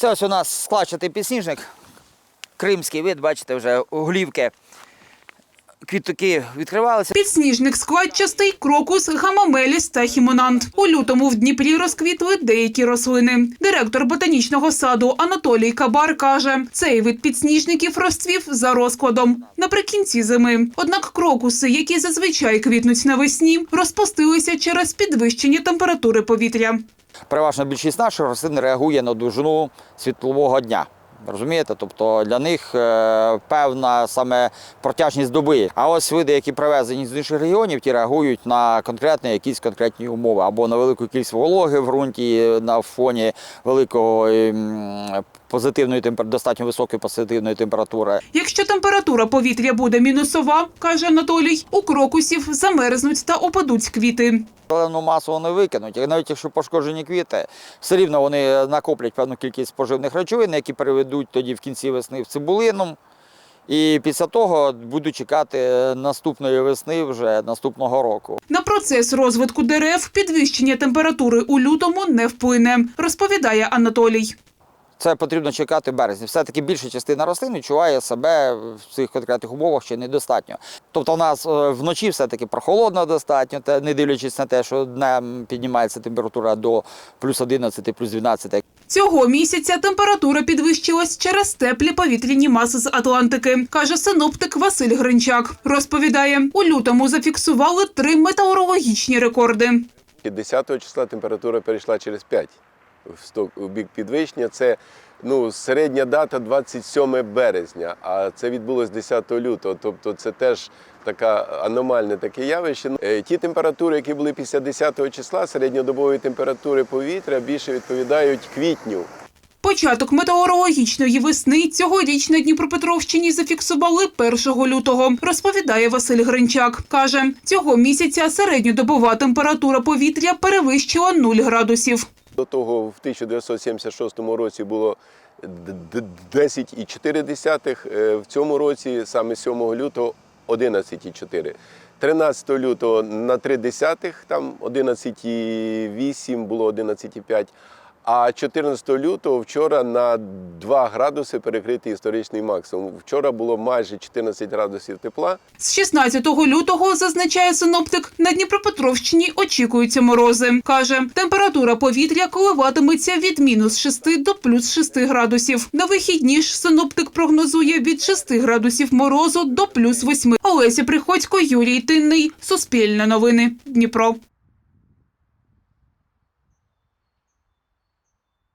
Це ось у нас складчатий підсніжник. Кримський вид, бачите, вже голівки. Квітки відкривалися. Підсніжник складчастий, крокус, гамамеліс та хімонант. У лютому в Дніпрі розквітли деякі рослини. Директор ботанічного саду Анатолій Кабар каже, цей вид підсніжників розцвів за розкладом наприкінці зими. Однак крокуси, які зазвичай квітнуть навесні, розпустилися через підвищення температури повітря. Переважна більшість наших рослин реагує на довжину світлового дня. Розумієте? Тобто для них е, певна саме протяжність доби. А ось види, які привезені з інших регіонів, ті реагують на конкретні якісь конкретні умови або на велику кількість вологи в ґрунті на фоні великого ем, позитивної достатньо високої позитивної температури. Якщо температура повітря буде мінусова, каже Анатолій, у крокусів замерзнуть та опадуть квіти. Зелену масу вони викинуть, і навіть якщо пошкоджені квіти, все рівно вони накоплять певну кількість поживних речовин, які переведуть тоді в кінці весни в цибулину. І після того будуть чекати наступної весни вже наступного року. На процес розвитку дерев підвищення температури у лютому не вплине, розповідає Анатолій. Це потрібно чекати березня. Все-таки більша частина рослин відчуває себе в цих конкретних умовах ще недостатньо. Тобто, у нас е, вночі все-таки прохолодно достатньо, те- не дивлячись на те, що днем піднімається температура до плюс 11, плюс 12. Цього місяця температура підвищилась через теплі повітряні маси з Атлантики, каже синоптик Василь Гринчак. Розповідає, у лютому зафіксували три метеорологічні рекорди. 10 числа температура перейшла через 5 в бік підвищення. Це ну, середня дата 27 березня, а це відбулось 10 лютого. Тобто це теж така аномальне таке явище. Е, Ті температури, які були після 10 числа, середньодобової температури повітря більше відповідають квітню. Початок метеорологічної весни цьогоріч на Дніпропетровщині зафіксували 1 лютого, розповідає Василь Гринчак. Каже, цього місяця середньодобова температура повітря перевищила 0 градусів. До того в 1976 році було д- д- 10,4, е, в цьому році саме 7 лютого 11,4. 13 лютого на 3 десятих, там 11,8 було 11,5. А 14 лютого вчора на 2 градуси перекритий історичний максимум. Вчора було майже 14 градусів тепла. З 16 лютого, зазначає синоптик, на Дніпропетровщині очікуються морози. Каже, температура повітря коливатиметься від мінус 6 до плюс 6 градусів. На вихідні ж синоптик прогнозує від 6 градусів морозу до плюс 8. Олеся Приходько, Юрій Тинний. Суспільне новини. Дніпро.